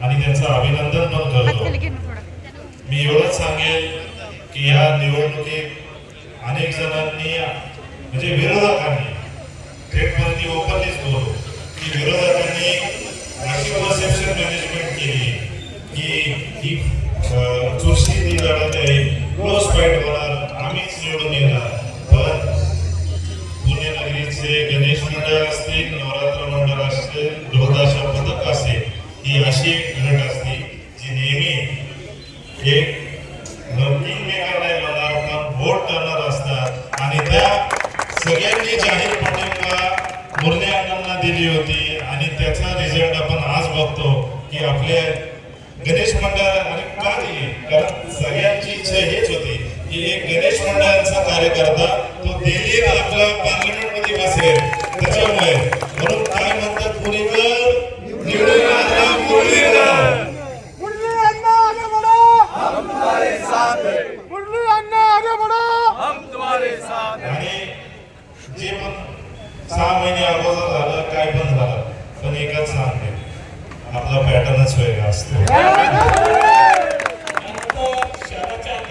आणि त्यांचं अभिनंदन पण करतो. मी एवढंच सांगेल की या निवडणुकीत अनेक जणांनी म्हणजे विरोधकांनी ती ओपनलीच बोलू की विरोधकांनी अशी परसेप्शन मॅनेजमेंट केली की ही चुरशी ती लढत आहे क्लोज फाईट होणार आम्हीच निवडून येणार. पण पुणे नगरीचे गणेश मंडळ असतील नवरात्र मंडळ असतील ढोलताशा पथक असेल ही अशी एक घट असते जी नेहमी एक किंग मेकर नाही म्हणणार पण वोट करणार असतात. आणि त्या सगळ्यांनी जाहीर पाठिंबा मुरली अण्णांना दिली होती. आणि त्याचा रिझल्ट आपण आज बघतो की आपले गणेश मंडळ आणि का दिली? कारण सगळ्यांची इच्छा हेच होती की एक गणेश मंडळाचा कार्यकर्ता तो दिल्लीत आपला पार्लमेंटमध्ये बसेल. त्याच्यामुळे साथ हैं मुरली अन्ना आगे बढ़ो आणि जे पण सहा महिने अगोदर झालं काय पण झालं पण एकच सांगते आपला पॅटर्नच वेगळा असतो.